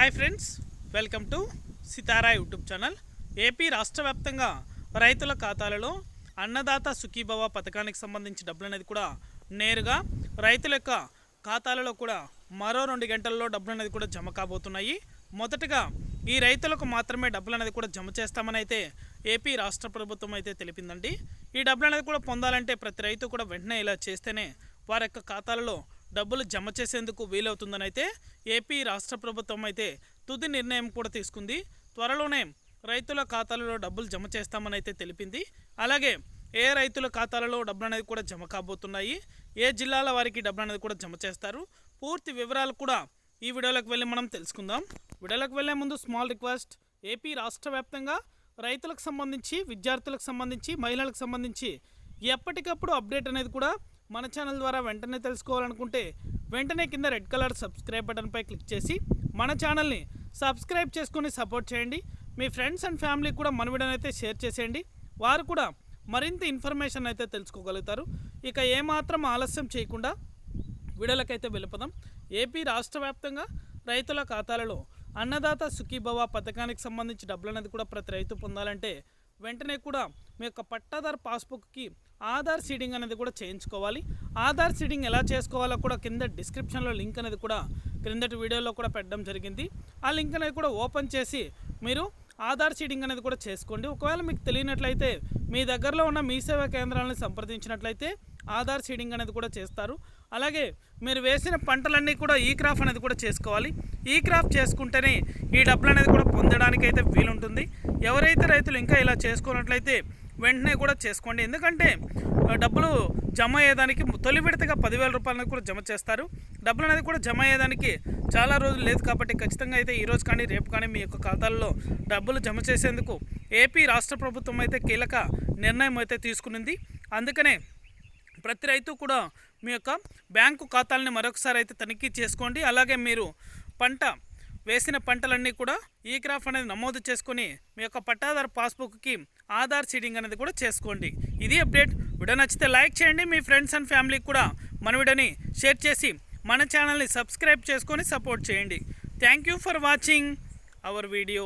Hi friends welcome to Sitara YouTube channel AP రాష్ట్ర వ్యాప్తంగా రైతుల ఖాతాలలో అన్నదాత సుఖీభవ పథకానికి సంబంధించి డబ్బులు అనేది కూడా నేరుగా రైతుల యొక్క ఖాతాలలో కూడా మరో రెండు గంటల్లో డబ్బులు అనేది కూడా జమ కాబోతున్నాయి మొదటగా ఈ రైతులకు మాత్రమే డబ్బులు అనేది కూడా జమ చేస్తామని అయితే ఏపీ రాష్ట్ర ప్రభుత్వం అయితే తెలిపిందండి ఈ డబ్బులు అనేది కూడా పొందాలంటే ప్రతి రైతు కూడా వెంటనే ఇలా చేస్తేనే వారి యొక్క ఖాతాలలో డబ్బులు జమ చేసేందుకు వీలవుతుందని అయితే ఏపీ రాష్ట్ర ప్రభుత్వం అయితే తుది నిర్ణయం కూడా తీసుకుంది. త్వరలోనే రైతుల ఖాతాలలో డబ్బులు జమ చేస్తామని అయితే తెలిపింది. అలాగే ఏ రైతుల ఖాతాలలో డబ్బులు అనేది కూడా జమ కాబోతున్నాయి. ఏ జిల్లాల వారికి డబ్బులు అనేది కూడా జమ చేస్తారు. పూర్తి వివరాలు కూడా ఈ వీడియోలోకి వెళ్ళి మనం తెలుసుకుందాం. వీడియోలోకి వెళ్ళే ముందు స్మాల్ రిక్వెస్ట్ ఏపీ రాష్ట్ర వ్యాప్తంగా రైతులకు సంబంధించి విద్యార్థులకు సంబంధించి మహిళలకు సంబంధించి ఎప్పటికప్పుడు అప్డేట్ అనేది కూడా మన ఛానల్ ద్వారా వెంటనే తెలుసుకోవాలనుకుంటే వెంటనే కింద రెడ్ కలర్ సబ్స్క్రైబ్ బటన్పై క్లిక్ చేసి మన ఛానల్ని సబ్స్క్రైబ్ చేసుకొని సపోర్ట్ చేయండి. మీ ఫ్రెండ్స్ అండ్ ఫ్యామిలీకి కూడా మన వీడియోని షేర్ చేసేయండి. వారు కూడా మరింత ఇన్ఫర్మేషన్ అయితే తెలుసుకోగలుగుతారు. ఇక ఏమాత్రం ఆలస్యం చేయకుండా వీడియోలకైతే వెళ్ళిపోదాం. ఏపీ రాష్ట్ర వ్యాప్తంగా రైతుల ఖాతాలలో అన్నదాత సుఖీభవ పథకానికి సంబంధించి డబ్బులు అనేది కూడా ప్రతి రైతు పొందాలంటే వెంటనే కూడా మీ యొక్క పట్టాదార్ పాస్బుక్కి ఆధార్ సీడింగ్ అనేది కూడా చేయించుకోవాలి. ఆధార్ సీడింగ్ ఎలా చేసుకోవాలో కూడా కింద డిస్క్రిప్షన్లో లింక్ అనేది కూడా క్రిందటి వీడియోలో కూడా పెట్టడం జరిగింది. ఆ లింక్ అనేది కూడా ఓపెన్ చేసి మీరు ఆధార్ సీడింగ్ అనేది కూడా చేసుకోండి. ఒకవేళ మీకు తెలియనట్లయితే మీ దగ్గరలో ఉన్న మీ సేవా కేంద్రాలను సంప్రదించినట్లయితే ఆధార్ సీడింగ్ అనేది కూడా చేస్తారు. అలాగే మీరు వేసిన పంటలన్నీ కూడా ఈ క్రాఫ్ అనేది కూడా చేసుకోవాలి. ఈ క్రాఫ్ చేసుకుంటేనే ఈ డబ్బులు అనేది కూడా పొందడానికి అయితే వీలుంటుంది. ఎవరైతే రైతులు ఇంకా ఇలా చేసుకున్నట్లయితే వెంటనే కూడా చేసుకోండి. ఎందుకంటే డబ్బులు జమ అయ్యేదానికి తొలి విడతగా పదివేల రూపాయలు కూడా జమ చేస్తారు. డబ్బులు అనేది కూడా జమ అయ్యేదానికి చాలా రోజులు లేదు కాబట్టి ఖచ్చితంగా అయితే ఈరోజు కానీ రేపు కానీ మీ యొక్క ఖాతాల్లో డబ్బులు జమ చేసేందుకు ఏపీ రాష్ట్ర ప్రభుత్వం అయితే కీలక నిర్ణయం అయితే తీసుకునింది. అందుకనే ప్రతి రైతు కూడా మీ యొక్క బ్యాంకు ఖాతాలని మరొకసారి అయితే తనిఖీ చేసుకోండి. అలాగే మీరు పంట వేసిన పంటలన్నీ కూడా ఈ క్రాఫ్ అనేది నమోదు చేసుకొని మీ యొక్క పట్టాదారు పాస్బుక్కి ఆధార్ సీడింగ్ అనేది కూడా చేసుకోండి. ఇది అప్డేట్. వీడియో నచ్చితే లైక్ చేయండి. మీ ఫ్రెండ్స్ అండ్ ఫ్యామిలీకి కూడా మన వీడియోని షేర్ చేసి మన ఛానల్ని సబ్స్క్రైబ్ చేసుకొని సపోర్ట్ చేయండి. Thank you for watching our video.